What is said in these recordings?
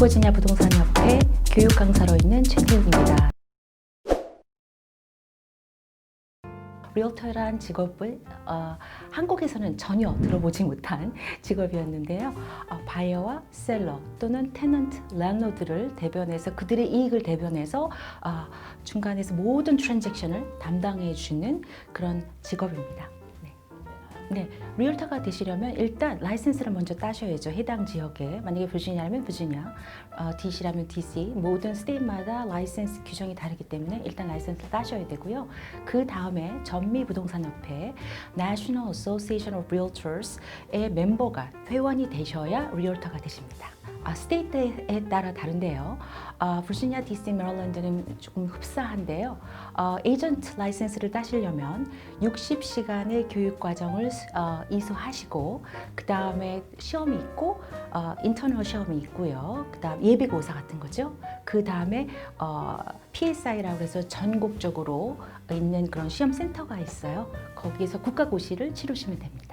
북버지니아 부동산협회 교육 강사로 있는 최태욱입니다. 리얼터란 직업을 어, 한국에서는 전혀 들어보지 못한 직업이었는데요. 어, 바이어와 셀러 또는 테넌트, 랜로드를 대변해서 그들의 이익을 대변해서 어, 중간에서 모든 트랜잭션을 담당해 주는 그런 직업입니다. 네. 네, 리얼터가 되시려면 일단 라이센스를 먼저 따셔야죠. 해당 지역에 만약에 버지니아라면 버지니아, 어, DC라면 DC 모든 스테이트마다 라이센스 규정이 다르기 때문에 일단 라이센스를 따셔야 되고요. 그 다음에 전미 부동산협회 National Association of Realtors의 멤버가 회원이 되셔야 리얼터가 되십니다. 아, 스테이트에 따라 다른데요. 아, 버지니아, DC, 메릴랜드는 조금 흡사한데요. 어, 에이전트 라이센스를 따시려면 60시간의 교육 과정을 어, 이수하시고 그 다음에 시험이 있고 어, 인터널 시험이 있고요. 그 다음 예비고사 같은 거죠. 그 다음에 어, PSI라고 해서 전국적으로 있는 그런 시험 센터가 있어요. 거기에서 국가고시를 치르시면 됩니다.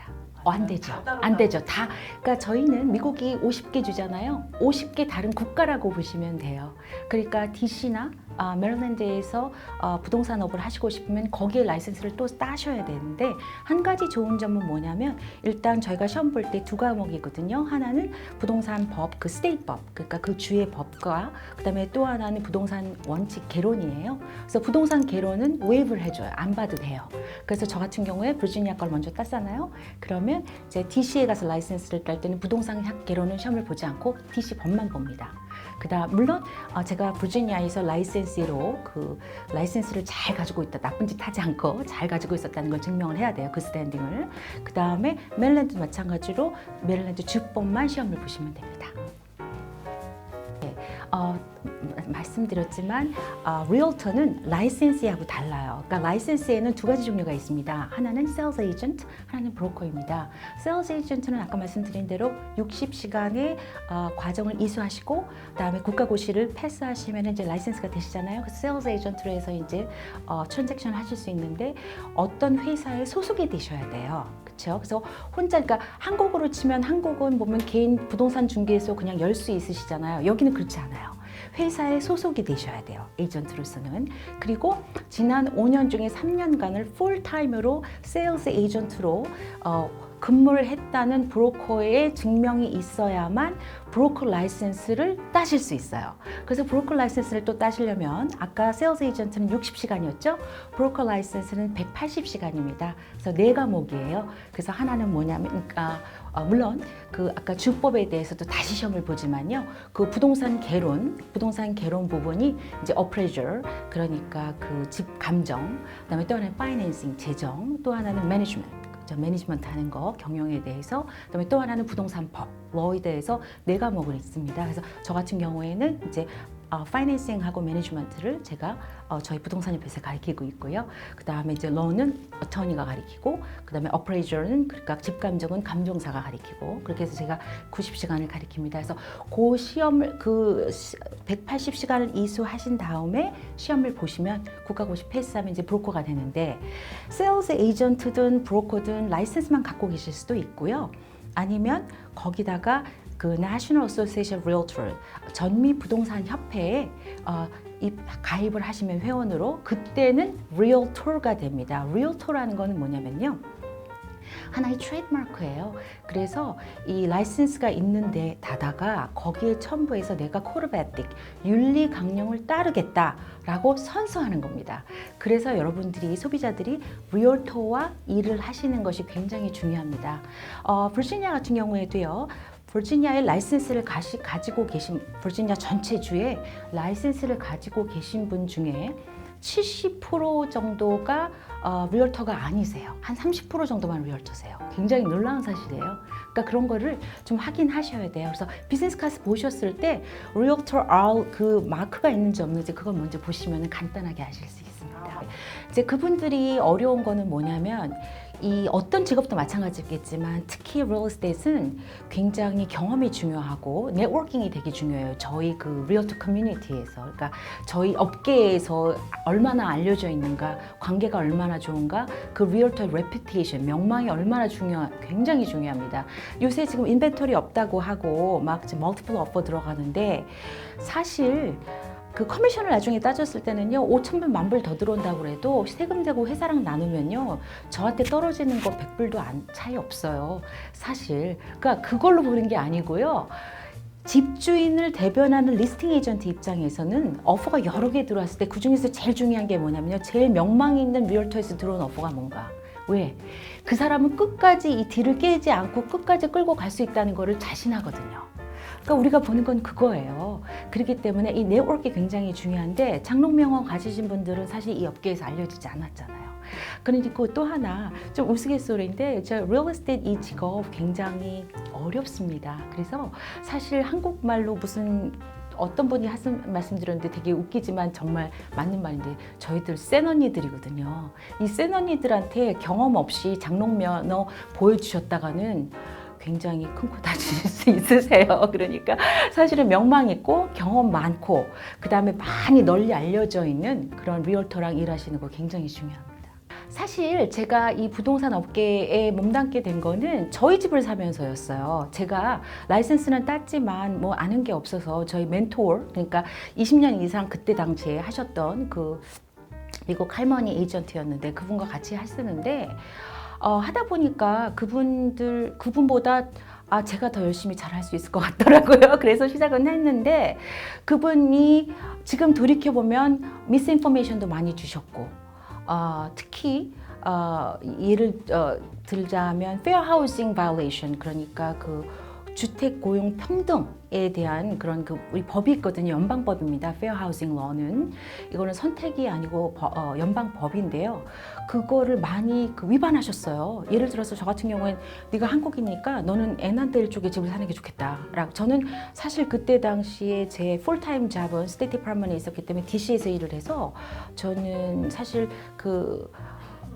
어, 안 되죠. 안 되죠. 다. 그러니까 저희는 미국이 50개 주잖아요. 50개 다른 국가라고 보시면 돼요. 그러니까 DC나 아, 메릴랜드에서 어, 부동산업을 하시고 싶으면 거기에 라이센스를 또 따셔야 되는데 한 가지 좋은 점은 뭐냐면 일단 저희가 시험 볼 때 두 과목이거든요. 하나는 부동산 법, 그 스테이트 법, 그러니까 그 주의 법과 그다음에 또 하나는 부동산 원칙 개론이에요. 그래서 부동산 개론은 웨이브를 해줘요. 안 봐도 돼요. 그래서 저 같은 경우에 버지니아 걸 먼저 땄잖아요. 그러면 이제 DC에 가서 라이센스를 딸 때는 부동산 학 개론은 시험을 보지 않고 DC 법만 봅니다. 그다음 물론 어, 제가 버지니아에서 라이센스로 그 라이센스를 잘 가지고 있다 나쁜 짓 하지 않고 잘 가지고 있었다는 걸 증명을 해야 돼요 그 스탠딩을 그 다음에 메릴랜드 마찬가지로 메릴랜드 주법만 시험을 보시면 됩니다. 네, 어, 말씀드렸지만 어, 리얼터는 라이센스하고 달라요. 그러니까 라이센스에는 두 가지 종류가 있습니다. 하나는 세일즈 에이전트, 하나는 브로커입니다. 세일즈 에이전트는 아까 말씀드린 대로 60시간의 어, 과정을 이수하시고 그다음에 국가고시를 패스하시면 이제 라이센스가 되시잖아요. 그래서 세일즈 에이전트로 해서 이제 어, 트랜잭션 하실 수 있는데 어떤 회사에 소속이 되셔야 돼요. 그렇죠. 그래서 혼자 그러니까 한국으로 치면 한국은 보면 개인 부동산 중개소 그냥 열 수 있으시잖아요. 여기는 그렇지 않아요. 회사에 소속이 되셔야 돼요. 에이전트로서는. 그리고 지난 5년 중에 3년간을 풀타임으로 세일즈 에이전트로 어, 근무를 했다는 브로커의 증명이 있어야만 브로커 라이센스를 따실 수 있어요. 그래서 브로커 라이센스를 또 따시려면 아까 세일즈 에이전트는 60시간이었죠? 브로커 라이센스는 180시간입니다. 그래서 네 과목이에요. 그래서 하나는 뭐냐면 그러니까 어, 물론 그 아까 주법에 대해서도 다시 시험을 보지만요. 그 부동산 개론, 부동산 개론 부분이 이제 어프레저 그러니까 그 집 감정, 그다음에 또 하나는 파이낸싱 재정, 또 하나는 매니지먼트 저 매니지먼트 하는 거, 경영에 대해서, 그다음에 또 하나는 부동산 법, 러에 대해서 네 과목을 있습니다. 그래서 저 같은 경우에는 이제 어, 파이낸싱하고 매니지먼트를 제가 어, 저희 부동산협회에서 가르치고 있고요. 그 다음에 이제 러는 어터니가 가르치고, 그 다음에 어프레이저는 그러니까 집감정은 감정사가 가르치고, 그렇게 해서 제가 90시간을 가르칩니다. 그래서 그 시험을 그 180시간을 이수하신 다음에 시험을 보시면 국가고시 패스하면 이제 브로커가 되는데, 세일즈 에이전트든 브로커든 라이센스만 갖고 계실 수도 있고요. 아니면 거기다가 그 National Association Realtor 전미 부동산 협회에 어, 이 가입을 하시면 회원으로 그때는 Realtor가 됩니다. Realtor라는 거는 뭐냐면요. 하나의 트레이드마크예요. 그래서 이 라이센스가 있는데 다다가 거기에 첨부해서 내가 코르베틱 윤리 강령을 따르겠다라고 선서하는 겁니다. 그래서 여러분들이 소비자들이 리얼터와 일을 하시는 것이 굉장히 중요합니다. 어, 버지니아 같은 경우에도요. 버지니아의 라이센스를 가시, 가지고 계신 버지니아 전체 주에 라이센스를 가지고 계신 분 중에 70% 정도가 어, 리얼터가 아니세요. 한 30% 정도만 리얼터세요. 굉장히 놀라운 사실이에요. 그러니까 그런 거를 좀 확인하셔야 돼요. 그래서 비즈니스 클래스 보셨을 때 리얼터 R 그 마크가 있는지 없는지 그걸 먼저 보시면 간단하게 아실 수 있습니다. 이제 그분들이 어려운 거는 뭐냐면 이 어떤 직업도 마찬가지겠지만 특히 estate은 굉장히 경험이 중요하고 네트워킹이 되게 중요해요. 저희 그 리얼터 커뮤니티에서 그러니까 저희 업계에서 얼마나 알려져 있는가, 관계가 얼마나 좋은가, 그 리얼터 레피테이션 명망이 얼마나 중요 굉장히 중요합니다. 요새 지금 인벤토리 없다고 하고 막 멀티플 오퍼 들어가는데 사실 그 커미션을 나중에 따졌을 때는요 5천 불, 만불 더 들어온다고 해도 세금 대고 회사랑 나누면요 저한테 떨어지는 거 100불도 안 차이 없어요 사실 그러니까 그걸로 보는 게 아니고요 집주인을 대변하는 리스팅 에이전트 입장에서는 오퍼가 여러 개 들어왔을 때 그 중에서 제일 중요한 게 뭐냐면요 제일 명망 있는 리얼터에서 들어온 오퍼가 뭔가 왜? 그 사람은 끝까지 이 딜을 깨지 않고 끝까지 끌고 갈 수 있다는 거를 자신하거든요. 그러니까 우리가 보는 건 그거예요. 그렇기 때문에 이 네트워크가 굉장히 중요한데 장롱명언 가지신 분들은 사실 이 업계에서 알려지지 않았잖아요. 그러니까 또 하나 좀 우스갯소리인데 저 estate 이 직업 굉장히 어렵습니다. 그래서 사실 한국말로 무슨 어떤 분이 하신 말씀 드렸는데 되게 웃기지만 정말 맞는 말인데 저희들 센 언니들이거든요. 이 센 언니들한테 경험 없이 장롱면허 보여주셨다가는 굉장히 큰 코 다 칠 수 있으세요. 그러니까 사실은 명망 있고 경험 많고 그 다음에 많이 널리 알려져 있는 그런 리얼터랑 일하시는 거 굉장히 중요합니다. 사실 제가 이 부동산 업계에 몸담게 된 거는 저희 집을 사면서였어요. 제가 라이센스는 땄지만 뭐 아는 게 없어서 저희 멘토 그러니까 20년 이상 그때 당시에 하셨던 그 미국 할머니 에이전트였는데 그분과 같이 하시는데 어, 하다 보니까 그분들 그분보다 아 제가 더 열심히 잘할 수 있을 것 같더라고요. 그래서 시작은 했는데 그분이 지금 돌이켜 보면 미스인포메이션도 많이 주셨고 어, 특히 어, 예를 어, 들자면 fair housing 그러니까 그 주택 고용 평등 에 대한 그런 그 우리 법이 있거든요. 연방법입니다. Fair Housing Law는 이거는 선택이 아니고 버- 어, 연방법인데요. 그거를 많이 그 위반하셨어요. 예를 들어서 저 같은 경우엔 네가 한국이니까 너는 에난델 쪽에 집을 사는 게 좋겠다라고 저는 사실 그때 당시에 제 풀타임 잡은 스테이트 디파먼트에 있었기 때문에 DC에서 일을 해서 저는 사실 그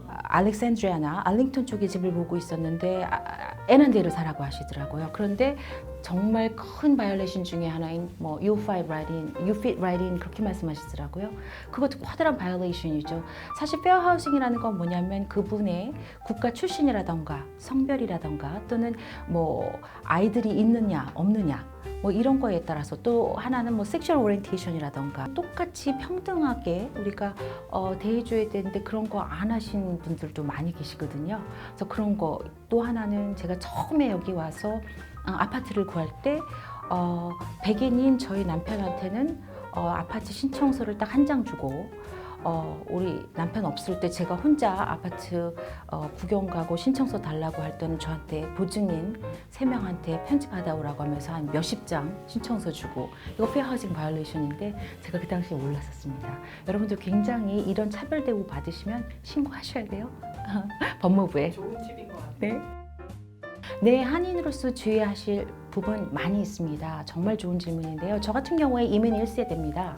알렉산드리아나 알링턴 쪽에 집을 보고 있었는데 아, 아, 에난데를 사라고 하시더라고요. 그런데 정말 큰 바이올레이션 중에 하나인 뭐 U5 right in, You fit right in 그렇게 말씀하시더라고요. 그것도 커다란 바이올레이션이죠. 사실 페어 하우싱이라는 건 뭐냐면 그분의 국가 출신이라던가 성별이라던가 또는 뭐 아이들이 있느냐 없느냐 뭐 이런 거에 따라서 또 하나는 뭐 섹슈얼 오리엔테이션이라던가 똑같이 평등하게 우리가 어, 대해줘야 되는데 그런 거 안 하신 분들도 많이 계시거든요. 그래서 그런 거 또 하나는 제가 처음에 여기 와서 어, 아파트를 구할 때 어, 백인인 저희 남편한테는 어, 아파트 신청서를 딱 한 장 주고 어, 우리 남편 없을 때 제가 혼자 아파트 어, 구경 가고 신청서 달라고 할 때는 저한테 보증인 세 명한테 편지 받아오라고 하면서 한 몇십 장 신청서 주고 이거 페어하우징 바이올레이션인데 제가 그 당시에 몰랐었습니다. 여러분들 굉장히 이런 차별 대우 받으시면 신고하셔야 돼요. 법무부에. 좋은 팁인 것 같아요. 네. 네, 한인으로서 주의하실 부분 많이 있습니다. 정말 좋은 질문인데요. 저 같은 경우에 이민 1세대입니다.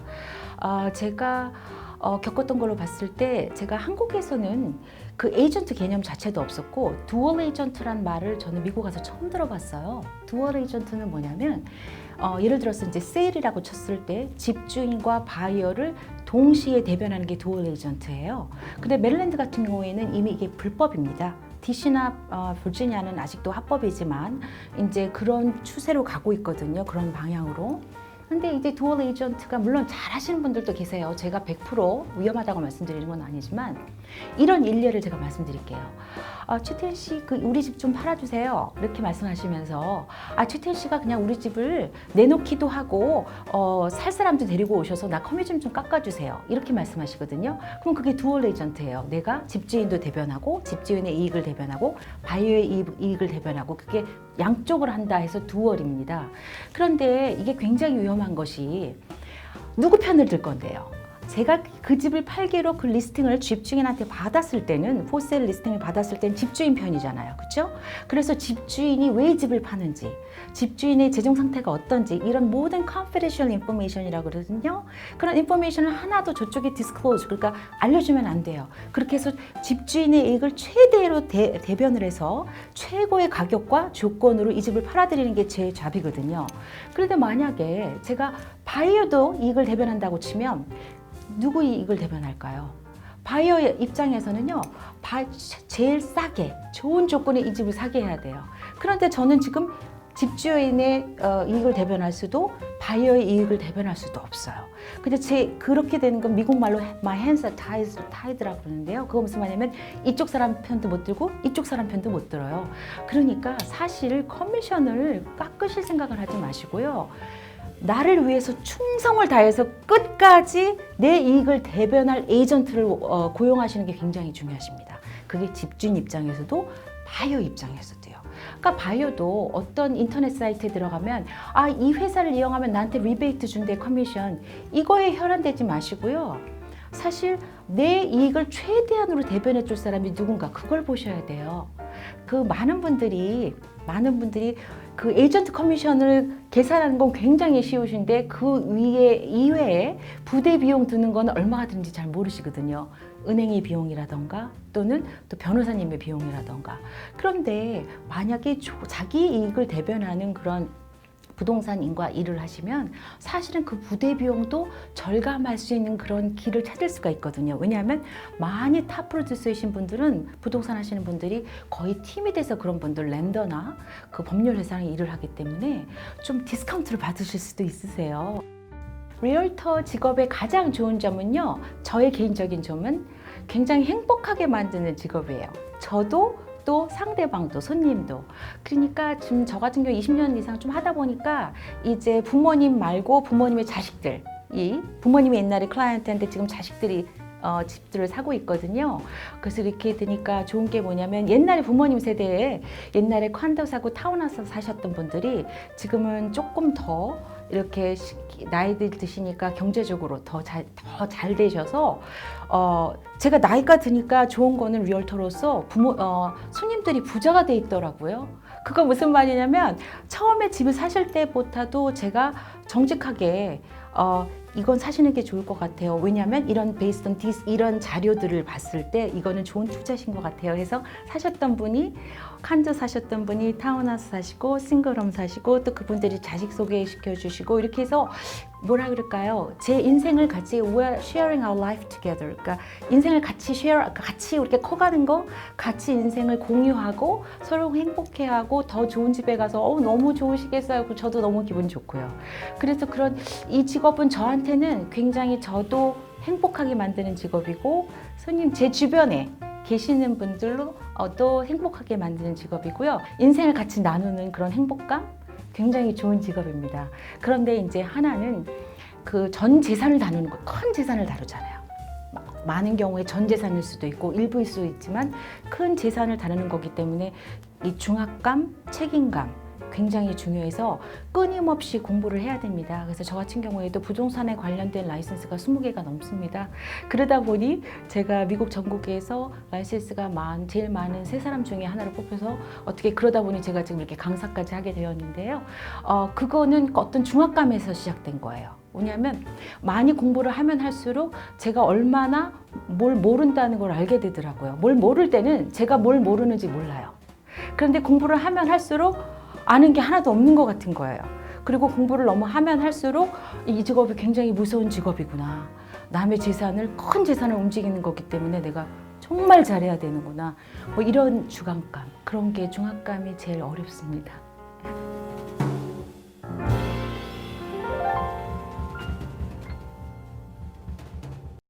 아, 제가 어, 겪었던 걸로 봤을 때 제가 한국에서는 그 에이전트 개념 자체도 없었고 두얼 에이전트란 말을 저는 미국 가서 처음 들어봤어요. 두얼 에이전트는 뭐냐면 어, 예를 들어서 이제 세일이라고 쳤을 때 집주인과 바이어를 동시에 대변하는 게 두얼 에이전트예요. 근데 메릴랜드 같은 경우에는 이미 이게 불법입니다. DC나 어, virginia는 아직도 합법이지만 이제 그런 추세로 가고 있거든요. 그런 방향으로. 근데 이제 두얼 에이전트가 물론 잘 하시는 분들도 계세요. 제가 100% 위험하다고 말씀드리는 건 아니지만 이런 일례를 제가 말씀드릴게요. 아, 최태현 씨, 그 우리 집 좀 팔아주세요. 이렇게 말씀하시면서 아, 최태현 씨가 그냥 우리 집을 내놓기도 하고 어, 살 사람도 데리고 오셔서 나 커미션 좀 깎아주세요. 이렇게 말씀하시거든요. 그럼 그게 두얼 에이전트예요. 내가 집주인도 대변하고 집주인의 이익을 대변하고 바이오의 이익- 이익을 대변하고 그게 양쪽을 한다 해서 두얼입니다. 그런데 이게 굉장히 위험한 것이 누구 편을 들 건데요? 제가 그 집을 팔기로 그 리스팅을 집주인한테 받았을 때는 포셀 리스팅을 받았을 때는 집주인 편이잖아요. 그렇죠? 그래서 집주인이 왜 집을 파는지, 집주인의 재정 상태가 어떤지 이런 모든 confidential information이라고 그러거든요. 그런 인포메이션을 하나도 저쪽에 disclose 그러니까 알려주면 안 돼요. 그렇게 해서 집주인의 이익을 최대로 대, 대변을 해서 최고의 가격과 조건으로 이 집을 팔아드리는 게 제 잡이거든요. 그런데 만약에 제가 바이어도 이익을 대변한다고 치면 누구 이익을 대변할까요? 바이어 입장에서는요, 바- 제일 싸게 좋은 조건에 이 집을 사게 해야 돼요. 그런데 저는 지금 집주인의 어, 이익을 대변할 수도 바이어의 이익을 대변할 수도 없어요. 근데 제 그렇게 되는 건 미국 말로 my hands are tied, tied라고 그러는데요. 그거 무슨 말이냐면 이쪽 사람 편도 못 들고 이쪽 사람 편도 못 들어요. 그러니까 사실 커미션을 깎으실 생각을 하지 마시고요. 나를 위해서 충성을 다해서 끝까지 내 이익을 대변할 에이전트를 어, 고용하시는 게 굉장히 중요하십니다. 그게 집주인 입장에서도 바이어 입장에서도요. 그러니까 바이어도 어떤 인터넷 사이트에 들어가면 아 이 회사를 이용하면 나한테 리베이트 준대 커미션 이거에 혈안되지 마시고요. 사실 내 이익을 최대한으로 대변해 줄 사람이 누군가 그걸 보셔야 돼요. 그 많은 분들이 많은 분들이 그 에이전트 커미션을 계산하는 건 굉장히 쉬우신데 그 위에 이외에 부대 비용 드는 건 얼마가 드는지 잘 모르시거든요. 은행의 비용이라던가 또는 또 변호사님의 비용이라던가. 그런데 만약에 조- 자기 이익을 대변하는 그런 부동산 인과 일을 하시면 사실은 그 부대 비용도 절감할 수 있는 그런 길을 찾을 수가 있거든요. 왜냐하면 많이 탑 프로듀서이신 분들은 부동산 하시는 분들이 거의 팀이 돼서 그런 분들 랜더나 그 법률 회사랑 일을 하기 때문에 좀 디스카운트를 받으실 수도 있으세요. 리얼터 직업의 가장 좋은 점은요. 저의 개인적인 점은 굉장히 행복하게 만드는 직업이에요. 저도 또 상대방도 손님도 그러니까 지금 저 같은 경우 20년 이상 좀 하다 보니까 이제 부모님 말고 부모님의 자식들 이 부모님이 옛날에 클라이언트한테 지금 자식들이 어, 집들을 사고 있거든요. 그래서 이렇게 되니까 좋은 게 뭐냐면 옛날에 부모님 세대에 옛날에 콘도 사고 타운하우스 사셨던 분들이 지금은 조금 더 이렇게 시- 나이들 드시니까 경제적으로 더 잘 더 잘 되셔서 어 제가 나이가 드니까 좋은 거는 리얼터로서 부모 어 손님들이 부자가 돼 있더라고요. 그거 무슨 말이냐면 처음에 집을 사실 때보다도 제가 정직하게 어 이건 사시는 게 좋을 것 같아요. 왜냐하면 이런 베이스 온 디스 이런 자료들을 봤을 때 이거는 좋은 투자신 것 같아요. 해서 사셨던 분이 칸도 사셨던 분이 타운하우스 사시고 싱글홈 사시고 또 그분들이 자식 소개시켜 주시고 이렇게 해서 뭐라 그럴까요? 제 인생을 같이 we're sharing our life together. 그러니까 인생을 같이 share, 같이 이렇게 커가는 거, 같이 인생을 공유하고 서로 행복해하고 더 좋은 집에 가서 어 너무 좋으시겠어요. 그 저도 너무 기분 좋고요. 그래서 그런 이 직업은 저한테는 굉장히 저도 행복하게 만드는 직업이고 손님 제 주변에 계시는 분들로 어, 또 행복하게 만드는 직업이고요. 인생을 같이 나누는 그런 행복감 굉장히 좋은 직업입니다. 그런데 이제 하나는 그 전 재산을 다루는 거, 큰 재산을 다루잖아요. 마- 많은 경우에 전 재산일 수도 있고 일부일 수도 있지만 큰 재산을 다루는 거기 때문에 이 중압감, 책임감 굉장히 중요해서 끊임없이 공부를 해야 됩니다. 그래서 저 같은 경우에도 부동산에 관련된 라이센스가 20개가 넘습니다. 그러다 보니 제가 미국 전국에서 라이센스가 많, 제일 많은 세 사람 중에 하나를 뽑혀서 어떻게 그러다 보니 제가 지금 이렇게 강사까지 하게 되었는데요. 어, 그거는 어떤 중압감에서 시작된 거예요. 왜냐하면 많이 공부를 하면 할수록 제가 얼마나 뭘 모른다는 걸 알게 되더라고요. 뭘 모를 때는 제가 뭘 모르는지 몰라요. 그런데 공부를 하면 할수록 아는 게 하나도 없는 것 같은 거예요. 그리고 공부를 너무 하면 할수록 이 직업이 굉장히 무서운 직업이구나. 남의 재산을 큰 재산을 움직이는 거기 때문에 내가 정말 잘해야 되는구나. 뭐 이런 주관감 그런 게 중압감이 제일 어렵습니다.